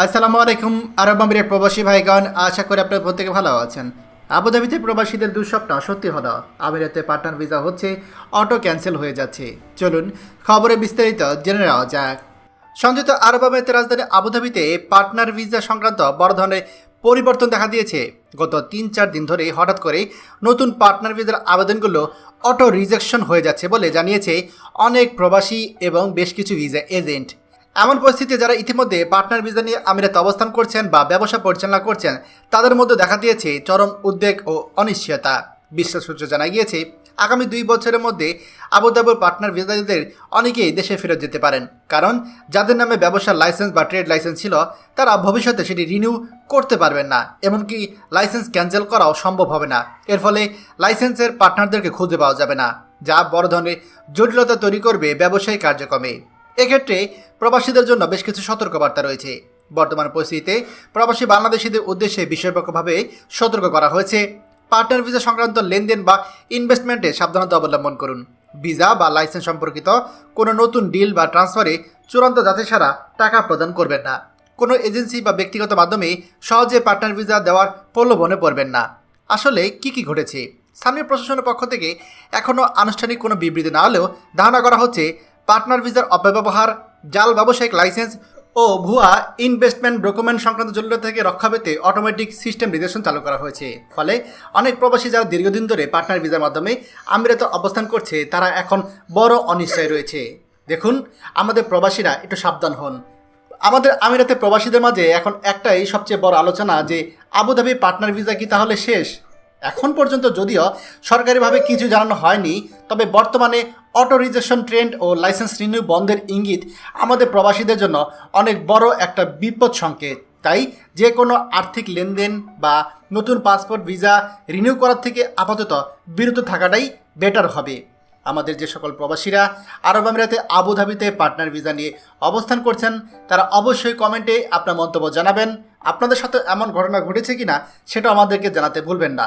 আসসালামু আলাইকুম, আরব আমিরের প্রবাসী ভাইগণ, আশা করি আপনার প্রত্যেকে ভালো আছেন। আবুধাবিতে প্রবাসীদের দুঃস্বপ্ন সত্যি হলো, আমিরাতে পার্টনার ভিসা হচ্ছে, অটো ক্যান্সেল হয়ে যাচ্ছে। চলুন খবরে বিস্তারিত জেনে নেওয়া যাক। সংযুক্ত আরব আমিরাতের রাজধানী আবুধাবিতে পার্টনার ভিসা সংক্রান্ত বড় ধরনের পরিবর্তন দেখা দিয়েছে। গত তিন চার দিন ধরে হঠাৎ করে নতুন পার্টনার ভিসার আবেদনগুলো অটো রিজেকশন হয়ে যাচ্ছে বলে জানিয়েছে অনেক প্রবাসী এবং বেশ কিছু ভিসা এজেন্ট। এমন পরিস্থিতিতে যারা ইতিমধ্যে পার্টনার ভিসা নিয়ে আমিরাতে অবস্থান করছেন বা ব্যবসা পরিচালনা করছেন, তাদের মধ্যে দেখা দিয়েছে চরম উদ্বেগ ও অনিশ্চয়তা। বিশ্বাস সূত্রে জানা গিয়েছে, আগামী দুই বছরের মধ্যে আবুধাবির পার্টনার ভিসাদের অনেকেই দেশে ফেরত যেতে পারেন। কারণ, যাদের নামে ব্যবসার লাইসেন্স বা ট্রেড লাইসেন্স ছিল, তারা ভবিষ্যতে সেটি রিনিউ করতে পারবেন না। এমনকি লাইসেন্স ক্যান্সেল করাও সম্ভব হবে না। এর ফলে লাইসেন্সের পার্টনারদেরকে খুঁজে পাওয়া যাবে না, যা বড় ধরনের জটিলতা তৈরি করবে ব্যবসায়ী কার্যক্রমে। এক্ষেত্রে প্রবাসীদের জন্য বেশ কিছু সতর্কবার্তা রয়েছে। বর্তমান পরিস্থিতিতে প্রবাসী বাংলাদেশিদের উদ্দেশ্যে বিষয়পক্ষভাবে সতর্ক করা হয়েছে। পার্টনার ভিসা সংক্রান্ত লেনদেন বা ইনভেস্টমেন্টে সাবধানতা অবলম্বন করুন। ভিসা বা লাইসেন্স সম্পর্কিত কোনো নতুন ডিল বা ট্রান্সফারে চূড়ান্ত যাচাই ছাড়া টাকা প্রদান করবেন না। কোনো এজেন্সি বা ব্যক্তিগত মাধ্যমে সহজে পার্টনার ভিসা দেওয়ার প্রলোভনে পড়বেন না। আসলে কি কি ঘটেছে? স্থানীয় প্রশাসনের পক্ষ থেকে এখনও আনুষ্ঠানিক কোনো বিবৃতি না হলেও ধারণা করা হচ্ছে পার্টনার ভিসার অপব্যবহার জাল ব্যবসায়িক লাইসেন্স ও ভুয়া ইনভেস্টমেন্ট ডকুমেন্ট সংক্রান্ত জটিলতা থেকে রক্ষা পেতে অটোমেটিক সিস্টেম রিজেকশন চালু করা হয়েছে। ফলে অনেক প্রবাসী যারা দীর্ঘদিন ধরে পার্টনার ভিসার মাধ্যমে আমিরাতে অবস্থান করছে, তারা এখন বড় অনিশ্চয় রয়েছে। দেখুন, আমাদের প্রবাসীরা একটু সাবধান হন। আমাদের আমিরাতে প্রবাসীদের মাঝে এখন একটাই সবচেয়ে বড় আলোচনা যে, আবুধাবি পার্টনার ভিসা কি তাহলে শেষ? এখন পর্যন্ত যদিও সরকারিভাবে কিছু জানানো হয়নি, তবে বর্তমানে অটো রিজেকশন ট্রেন্ড ও লাইসেন্স রিনিউ বন্ধের ইঙ্গিত আমাদের প্রবাসীদের জন্য অনেক বড় একটা বিপদ সংকেত। তাই যে কোনো আর্থিক লেনদেন বা নতুন পাসপোর্ট, ভিসা রিনিউ করার থেকে আপাতত বিরত থাকাটাই বেটার হবে। আমাদের যে সকল প্রবাসীরা আরব আমিরাতে আবুধাবিতে পার্টনার ভিসা নিয়ে অবস্থান করছেন, তারা অবশ্যই কমেন্টে আপনার মন্তব্য জানাবেন। আপনাদের সাথে এমন ঘটনা ঘটেছে কিনা, সেটা আমাদেরকে জানাতে ভুলবেন না।